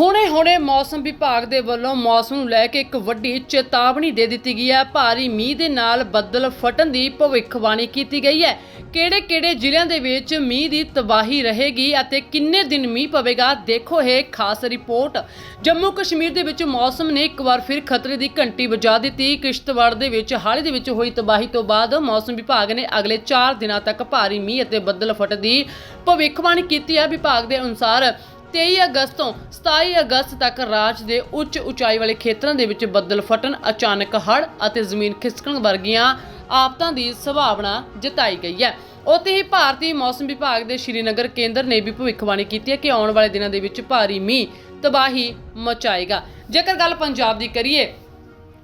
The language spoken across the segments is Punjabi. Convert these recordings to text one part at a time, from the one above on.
ਹੁਣੇ-ਹੁਣੇ ਮੌਸਮ ਵਿਭਾਗ ਦੇ ਵੱਲੋਂ ਮੌਸਮ ਨੂੰ ਲੈ ਕੇ ਇੱਕ ਵੱਡੀ ਚੇਤਾਵਨੀ ਦੇ ਦਿੱਤੀ ਗਈ ਹੈ। ਭਾਰੀ ਮੀਂਹ ਦੇ ਨਾਲ ਬੱਦਲ ਫਟਣ ਦੀ ਭਵਿੱਖਬਾਣੀ ਕੀਤੀ ਗਈ ਹੈ। ਕਿਹੜੇ-ਕਿਹੜੇ ਜ਼ਿਲ੍ਹਿਆਂ ਦੇ ਵਿੱਚ ਮੀਂਹ ਦੀ ਤਬਾਹੀ ਰਹੇਗੀ ਅਤੇ ਕਿੰਨੇ ਦਿਨ ਮੀਂਹ ਪਵੇਗਾ, ਦੇਖੋ ਇਹ ਖਾਸ ਰਿਪੋਰਟ। ਜੰਮੂ ਕਸ਼ਮੀਰ ਦੇ ਵਿੱਚ ਮੌਸਮ ਨੇ ਇੱਕ ਵਾਰ ਫਿਰ ਖਤਰੇ ਦੀ ਘੰਟੀ ਵਜਾ ਦਿੱਤੀ। ਕਿਸ਼ਤਵਾੜ ਦੇ ਵਿੱਚ ਹਾਲ ਦੇ ਵਿੱਚ ਹੋਈ ਤਬਾਹੀ ਤੋਂ ਬਾਅਦ ਮੌਸਮ ਵਿਭਾਗ ਨੇ ਅਗਲੇ 4 ਦਿਨਾਂ ਤੱਕ ਭਾਰੀ ਮੀਂਹ ਅਤੇ ਬੱਦਲ ਫਟਣ ਦੀ ਭਵਿੱਖਬਾਣੀ ਕੀਤੀ ਹੈ। ਵਿਭਾਗ ਦੇ ਅਨੁਸਾਰ 23 ਅਗਸਤ ਤੋਂ 27 ਅਗਸਤ ਤੱਕ ਰਾਜ ਦੇ ਉੱਚ ਉਚਾਈ ਵਾਲੇ ਖੇਤਰਾਂ ਦੇ ਵਿੱਚ ਬੱਦਲ ਫਟਣ, ਅਚਾਨਕ ਹੜ੍ਹ ਅਤੇ ਜ਼ਮੀਨ ਖਿਸਕਣ ਵਰਗੀਆਂ ਆਫਤਾਂ ਦੀ ਸੰਭਾਵਨਾ ਜਤਾਈ ਗਈ ਹੈ। ਉੱਥੇ ਹੀ ਭਾਰਤੀ ਮੌਸਮ ਵਿਭਾਗ ਦੇ ਸ਼੍ਰੀਨਗਰ ਕੇਂਦਰ ਨੇ ਵੀ ਭਵਿੱਖਬਾਣੀ ਕੀਤੀ ਹੈ ਕਿ ਆਉਣ ਵਾਲੇ ਦਿਨਾਂ ਦੇ ਵਿੱਚ ਭਾਰੀ ਮੀਂਹ, ਤਬਾਹੀ ਮਚਾਏਗਾ। ਜੇਕਰ ਗੱਲ ਪੰਜਾਬ ਦੀ ਕਰੀਏ,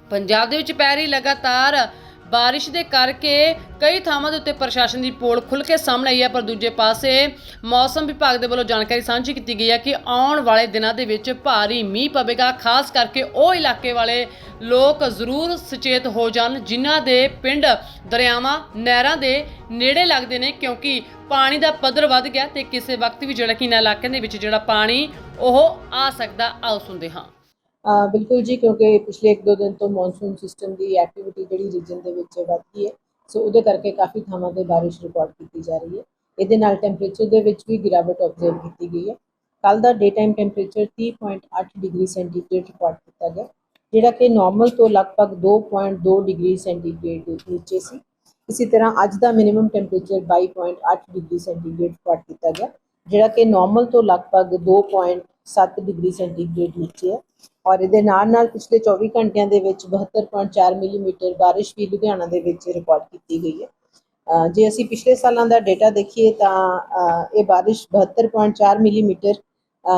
ਪੰਜਾਬ ਦੇ ਵਿੱਚ ਪੈ ਰਹੀ ਲਗਾਤਾਰ ਬਾਰਿਸ਼ ਦੇ ਕਰਕੇ ਕਈ ਥਾਵਾਂ ਦੇ ਉੱਤੇ ਪ੍ਰਸ਼ਾਸਨ ਦੀ ਪੋਲ ਖੁੱਲ ਕੇ ਸਾਹਮਣੇ ਆਈ ਹੈ, ਪਰ ਦੂਜੇ ਪਾਸੇ ਮੌਸਮ ਵਿਭਾਗ ਦੇ ਵੱਲੋਂ ਜਾਣਕਾਰੀ ਸਾਂਝੀ ਕੀਤੀ ਗਈ ਹੈ ਕਿ ਆਉਣ ਵਾਲੇ ਦਿਨਾਂ ਦੇ ਵਿੱਚ ਭਾਰੀ ਮੀਂਹ ਪਵੇਗਾ, ਖਾਸ ਕਰਕੇ ਉਹ ਇਲਾਕੇ ਵਾਲੇ ਲੋਕ ਜ਼ਰੂਰ ਸੁਚੇਤ ਹੋ ਜਾਣ, ਜਿਨ੍ਹਾਂ ਦੇ ਪਿੰਡ ਦਰਿਆਵਾਂ ਨਹਿਰਾਂ ਦੇ ਨੇੜੇ ਲੱਗਦੇ ਨੇ, ਕਿਉਂਕਿ ਪਾਣੀ ਦਾ ਪੱਧਰ ਵੱਧ ਗਿਆ ਤੇ ਕਿਸੇ ਵਕਤ ਵੀ ਜਿਹੜਾ ਕਿ ਇਹਨਾਂ ਇਲਾਕਿਆਂ ਦੇ ਵਿੱਚ ਜਿਹੜਾ ਪਾਣੀ, ਉਹ ਆ ਸਕਦਾ, ਆਓ ਸੁਣਦੇ ਹਾਂ। ਬਿਲਕੁਲ ਜੀ, ਕਿਉਂਕਿ ਪਿਛਲੇ 1-2 ਦਿਨ ਤੋਂ ਮੌਨਸੂਨ ਸਿਸਟਮ ਦੀ ਐਕਟੀਵਿਟੀ ਜਿਹੜੀ ਰੀਜਨ ਦੇ ਵਿੱਚ ਵੱਧ ਗਈ ਹੈ ਸੋ ਉਹਦੇ ਕਰਕੇ ਕਾਫੀ ਥਾਵਾਂ ਤੇ ਬਾਰਿਸ਼ ਰਿਕਾਰਡ ਕੀਤੀ ਜਾ ਰਹੀ ਹੈ। ਇਹਦੇ ਨਾਲ ਟੈਂਪਰੇਚਰ ਦੇ ਵਿੱਚ ਵੀ ਗਿਰਾਵਟ ਆਬਜ਼ਰਵ ਕੀਤੀ ਗਈ ਹੈ। ਕੱਲ ਦਾ day time temperature 30.8 degree centigrade record ਕੀਤਾ ਗਿਆ, ਜਿਹੜਾ ਕਿ ਨਾਰਮਲ ਤੋਂ ਲਗਭਗ 2.2 ਡਿਗਰੀ ਸੈਂਟੀਗ੍ਰੇਡ ਨੀਚੇ ਸੀ। ਇਸੇ ਤਰ੍ਹਾਂ ਅੱਜ ਦਾ minimum temperature 22.8 degree centigrade record ਕੀਤਾ ਗਿਆ, ਜਿਹੜਾ ਕਿ ਨਾਰਮਲ ਤੋਂ ਲਗਭਗ 2.7 ਡਿਗਰੀ ਸੈਂਟੀਗ੍ਰੇਡ ਨੀਚੇ ਹੈ ਔਰ ਇਹਦੇ ਨਾਲ ਨਾਲ ਪਿਛਲੇ 24 ਘੰਟਿਆਂ ਦੇ ਵਿੱਚ 72.4 ਮਿਲੀਮੀਟਰ ਬਾਰਿਸ਼ ਵੀ ਲੁਧਿਆਣਾ ਦੇ ਵਿੱਚ ਰਿਕਾਰਡ ਕੀਤੀ ਗਈ ਹੈ। ਜੇ ਅਸੀਂ ਪਿਛਲੇ ਸਾਲਾਂ ਦਾ ਡਾਟਾ ਦੇਖੀਏ ਤਾਂ ਇਹ ਬਾਰਿਸ਼ 72.4 ਮਿਲੀਮੀਟਰ ਅ,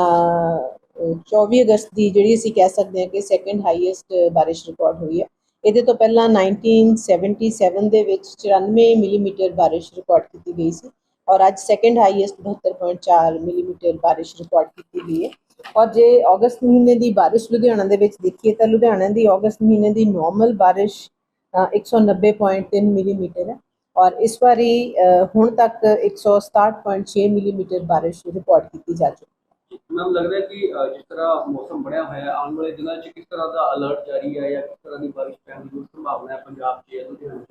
24 ਅਗਸਤ ਦੀ ਜਿਹੜੀ ਅਸੀਂ ਕਹਿ ਸਕਦੇ ਹਾਂ ਕਿ ਸੈਕੰਡ ਹਾਈਐਸਟ ਬਾਰਿਸ਼ ਰਿਕਾਰਡ ਹੋਈ ਹੈ। ਇਹਦੇ ਤੋਂ ਪਹਿਲਾਂ 1977 ਦੇ ਵਿੱਚ 94 ਮਿਲੀਮੀਟਰ ਬਾਰਿਸ਼ ਰਿਕਾਰਡ ਕੀਤੀ ਗਈ ਸੀ। ਔਰ ਅੱਜ ਸੈਕੰਡ ਹਾਈਐਸਟ 72.4 ਮਿਲੀਮੀਟਰ ਬਾਰਿਸ਼ ਰਿਕਾਰਡ ਕੀਤੀ ਗਈ ਹੈ। ਔਰ ਜੇ ਅਗਸਤ ਮਹੀਨੇ ਦੀ ਬਾਰਿਸ਼ ਲੁਧਿਆਣਾ ਦੇ ਵਿੱਚ ਦੇਖੀਏ ਤਾਂ ਲੁਧਿਆਣਾ ਦੀ ਅਗਸਤ ਮਹੀਨੇ ਦੀ ਨਾਰਮਲ ਬਾਰਿਸ਼ ਅ, 190.3 ਮਿਲੀਮੀਟਰ ਹੈ। ਔਰ ਇਸ ਵਾਰੀ ਹੁਣ ਤੱਕ 167.6 ਮਿਲੀਮੀਟਰ ਬਾਰਿਸ਼ ਰਿਕਾਰਡ ਕੀਤੀ ਜਾ ਚੁੱਕੀ ਹੈ। ਮੈਨੂੰ ਲੱਗ ਰਿਹਾ ਕਿ ਜਿਸ ਤਰ੍ਹਾਂ ਮੌਸਮ ਬਣਿਆ ਹੋਇਆ ਹੈ ਆਉਣ ਵਾਲੇ ਦਿਨਾਂ 'ਚ ਕਿਸ ਤਰ੍ਹਾਂ ਦਾ ਅਲਰਟ ਜਾਰੀ ਹੈ ਜਾਂ ਕਿਸ ਤਰ੍ਹਾਂ ਦੀ ਬਾਰਿਸ਼ ਪੈਣ ਦੀ ਸੰਭਾਵਨਾ ਹੈ ਪੰਜਾਬ 'ਚ ਜਾਂ ਲੁਧਿਆਣਾ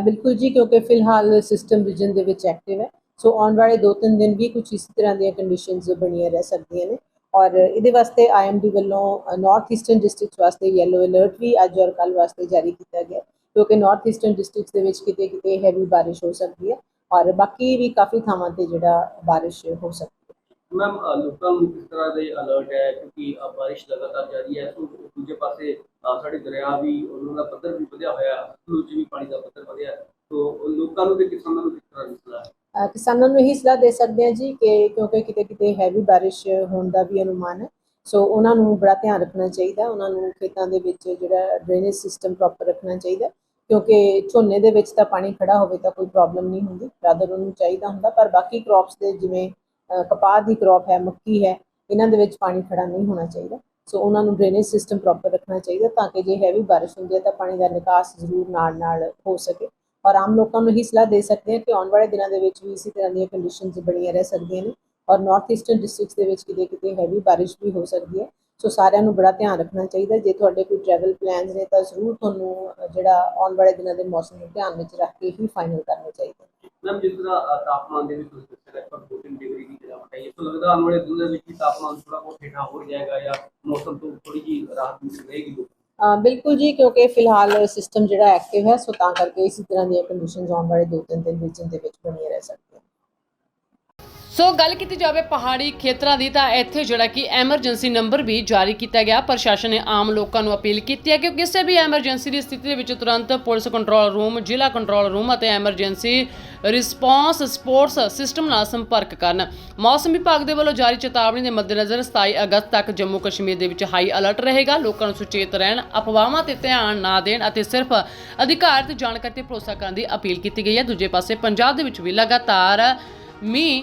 ਬਿਲਕੁਲ ਜੀ ਕਿਉਂਕਿ ਫਿਲਹਾਲ ਸਿਸਟਮ ਰੀਜਨ ਦੇ ਵਿੱਚ ਐਕਟਿਵ ਹੈ। ਸੋ ਆਉਣ ਵਾਲੇ 2-3 ਦਿਨ ਵੀ ਕੁਝ ਇਸ ਤਰ੍ਹਾਂ ਦੀਆਂ ਕੰਡੀਸ਼ਨਸ ਬਣੀਆਂ ਰਹਿ ਸਕਦੀਆਂ ਨੇ। ਔਰ ਇਹਦੇ ਵਾਸਤੇ ਆਈਐਮਡੀ ਵੱਲੋਂ ਨਾਰਥ ਈਸਟਰਨ ਡਿਸਟ੍ਰਿਕਟਸ ਵਾਸਤੇ ਯੈਲੋ ਅਲਰਟ ਵੀ ਅੱਜ ਔਰ ਕੱਲ ਵਾਸਤੇ ਜਾਰੀ ਕੀਤਾ ਗਿਆ ਕਿਉਂਕਿ ਨਾਰਥ ਈਸਟਰਨ ਡਿਸਟ੍ਰਿਕਟਸ ਦੇ ਵਿੱਚ ਕਿਤੇ ਕਿਤੇ ਹੈਵੀ ਬਾਰਿਸ਼ ਹੋ ਸਕਦੀ ਹੈ ਔਰ ਬਾਕੀ ਵੀ ਕਾਫੀ ਥਾਵਾਂ ਤੇ ਜਿਹੜਾ ਬਾਰਿਸ਼ ਹੋ ਸਕਦੀ ਹੈ। ਮੈਮ ਲੋਕਾਂ ਨੂੰ ਕਿਸ ਤਰ੍ਹਾਂ ਦੇ ਅਲਰਟ ਹੈ? ਕਿਉਂਕਿ ਅ, ਲਗਾਤਾਰ ਜਾਰੀ ਹੈ ਸੋ ਦੂਜੇ ਪਾਸੇ ਸਾਡੇ ਦਰਿਆ ਵੀ, ਉਹਨਾਂ ਦਾ ਪੱਧਰ ਵੀ ਵਧਿਆ ਹੋਇਆ ਸਤਲੁਜ ਵੀ ਪਾਣੀ ਦਾ ਪੱਧਰ ਵਧਿਆ। ਹੈ। ਲੋਕਾਂ ਨੂੰ ਤੇ ਕਿਸਾਨਾਂ ਨੂੰ ਕਿਸ ਤਰ੍ਹਾਂ ਦੀ ਸਲਾਹ ਕਿਸਾਨਾਂ ਨੂੰ ਇਹੀ ਸਲਾਹ ਦੇ ਸਕਦੇ ਹਾਂ ਜੀ ਕਿ ਕਿਉਂਕਿ ਕਿਤੇ ਕਿਤੇ ਹੈਵੀ ਬਾਰਿਸ਼ ਹੋਣ ਦਾ ਵੀ ਅਨੁਮਾਨ ਹੈ। ਸੋ ਉਹਨਾਂ ਨੂੰ ਬੜਾ ਧਿਆਨ ਰੱਖਣਾ ਚਾਹੀਦਾ, ਉਹਨਾਂ ਨੂੰ ਖੇਤਾਂ ਦੇ ਵਿੱਚ ਜਿਹੜਾ ਡਰੇਨੇਜ ਸਿਸਟਮ ਪ੍ਰੋਪਰ ਰੱਖਣਾ ਚਾਹੀਦਾ। ਕਿਉਂਕਿ ਝੋਨੇ ਦੇ ਵਿੱਚ ਤਾਂ ਪਾਣੀ ਖੜਾ ਹੋਵੇ ਤਾਂ ਕੋਈ ਪ੍ਰੋਬਲਮ ਨਹੀਂ ਹੁੰਦੀ ਰਾਦਰ ਉਹਨੂੰ ਚਾਹੀਦਾ ਹੁੰਦਾ। ਪਰ ਬਾਕੀ ਕ੍ਰੌਪਸ ਦੇ ਜਿਵੇਂ ਕਪਾਹ ਦੀ ਕ੍ਰੌਪ ਹੈ, ਮੱਕੀ ਹੈ, ਇਹਨਾਂ ਦੇ ਵਿੱਚ ਪਾਣੀ ਖੜਾ ਨਹੀਂ ਹੋਣਾ ਚਾਹੀਦਾ। ਸੋ ਉਹਨਾਂ ਨੂੰ ਡਰੇਨੇਜ ਸਿਸਟਮ ਪ੍ਰੋਪਰ ਰੱਖਣਾ ਚਾਹੀਦਾ ਤਾਂ ਕਿ ਜੇ ਹੈਵੀ ਬਾਰਿਸ਼ ਹੁੰਦੀ ਹੈ ਤਾਂ ਪਾਣੀ ਦਾ ਨਿਕਾਸ ਜ਼ਰੂਰ ਨਾਲ ਨਾਲ ਹੋ ਸਕੇ। ਔਰ ਆਮ ਲੋਕਾਂ ਨੂੰ ਇਹੀ ਸਲਾਹ ਦੇ ਸਕਦੇ ਹਾਂ ਕਿ ਆਉਣ ਵਾਲੇ ਦਿਨਾਂ ਦੇ ਵਿੱਚ ਵੀ ਇਸੇ ਤਰ੍ਹਾਂ ਦੀਆਂ ਕੰਡੀਸ਼ਨਸ ਬਣੀਆਂ ਰਹਿ ਸਕਦੀਆਂ ਨੇ ਔਰ ਨਾਰਥ ਈਸਟਰਨ ਡਿਸਟ੍ਰਿਕਟਸ ਦੇ ਵਿੱਚ ਕਿਤੇ ਕਿਤੇ ਹੈਵੀ ਬਾਰਿਸ਼ ਵੀ ਹੋ ਸਕਦੀ ਹੈ। ਸੋ ਸਾਰਿਆਂ ਨੂੰ ਬੜਾ ਧਿਆਨ ਰੱਖਣਾ ਚਾਹੀਦਾ। ਜੇ ਤੁਹਾਡੇ ਕੋਈ ਟਰੈਵਲ ਪਲਾਨਸ ਨੇ ਤਾਂ ਜ਼ਰੂਰ ਤੁਹਾਨੂੰ ਜਿਹੜਾ ਆਉਣ ਵਾਲੇ ਦਿਨਾਂ ਦੇ ਮੌਸਮ ਨੂੰ ਧਿਆਨ ਵਿੱਚ ਰੱਖ ਕੇ ਹੀ ਫਾਈਨਲ ਕਰਨੇ ਚਾਹੀਦੇ ਮੈਮ, ਜਿਸ ਤਰ੍ਹਾਂ ਤਾਪਮਾਨ ਦੇ ਵਿੱਚ ਤੁਸੀਂ ਦੱਸਿਆ ਲਗਭਗ 2-3 ਡਿਗਰੀ ਦੀ ਗਿਰਾਵਟ ਆਈ ਹੈ। ਸੋ ਲੱਗਦਾ ਆਉਣ ਵਾਲੇ ਦਿਨਾਂ ਦੇ ਵਿੱਚ ਤਾਪਮਾਨ ਥੋੜਾ ਬਹੁਤ ਹੇਠਾਂ ਹੋ ਜਾਏਗਾ ਜਾਂ ਮੌਸਮ ਤੋਂ ਥੋੜੀ ਜਿਹੀ ਰਾਹਤ ਮਿਲ ਰਹੇਗੀ ਬਿਲਕੁਲ ਜੀ, ਕਿਉਂਕਿ ਫਿਲਹਾਲ ਸਿਸਟਮ ਜਿਹੜਾ ਐਕਟਿਵ ਹੈ, ਸੋ ਤਾਂ ਕਰਕੇ ਇਸੇ ਤਰ੍ਹਾਂ ਦੀਆਂ ਕੰਡੀਸ਼ਨਸ ਆਉਣ ਵਾਲੇ 2-3 ਦਿਨ ਰੀਜਨ ਦੇ ਵਿੱਚ ਬਣੀਆਂ ਰਹਿ ਸਕਦੀਆਂ ਸੋ ਗੱਲ ਕੀਤੀ ਜਾਵੇ ਪਹਾੜੀ ਖੇਤਰਾਂ ਦੀ ਤਾਂ ਇੱਥੇ ਜਿਹੜਾ ਕਿ ਐਮਰਜੈਂਸੀ ਨੰਬਰ ਵੀ ਜਾਰੀ ਕੀਤਾ ਗਿਆ। ਪ੍ਰਸ਼ਾਸਨ ਨੇ ਆਮ ਲੋਕਾਂ ਨੂੰ ਅਪੀਲ ਕੀਤੀ ਹੈ ਕਿ ਉਹ ਕਿਸੇ ਵੀ ਐਮਰਜੈਂਸੀ ਦੀ ਸਥਿਤੀ ਦੇ ਵਿੱਚ ਤੁਰੰਤ ਪੁਲਿਸ ਕੰਟਰੋਲ ਰੂਮ, ਜ਼ਿਲ੍ਹਾ ਕੰਟਰੋਲ ਰੂਮ ਅਤੇ ਐਮਰਜੈਂਸੀ ਰਿਸਪੌਂਸ ਸਪੋਰਟਸ ਸਿਸਟਮ ਨਾਲ ਸੰਪਰਕ ਕਰਨ। ਮੌਸਮ ਵਿਭਾਗ ਦੇ ਵੱਲੋਂ ਜਾਰੀ ਚੇਤਾਵਨੀ ਦੇ ਮੱਦੇਨਜ਼ਰ 27 ਅਗਸਤ ਤੱਕ ਜੰਮੂ ਕਸ਼ਮੀਰ ਦੇ ਵਿੱਚ ਹਾਈ ਅਲਰਟ ਰਹੇਗਾ। ਲੋਕਾਂ ਨੂੰ ਸੁਚੇਤ ਰਹਿਣ, ਅਫਵਾਹਾਂ ਤੇ ਧਿਆਨ ਨਾ ਦੇਣ ਅਤੇ ਸਿਰਫ ਅਧਿਕਾਰਤ ਜਾਣਕਾਰੀ ਤੇ ਭਰੋਸਾ ਕਰਨ ਦੀ ਅਪੀਲ ਕੀਤੀ ਗਈ ਹੈ। ਦੂਜੇ ਪਾਸੇ ਪੰਜਾਬ ਦੇ ਵਿੱਚ ਵੀ ਲਗਾਤਾਰ ਮੀਂਹ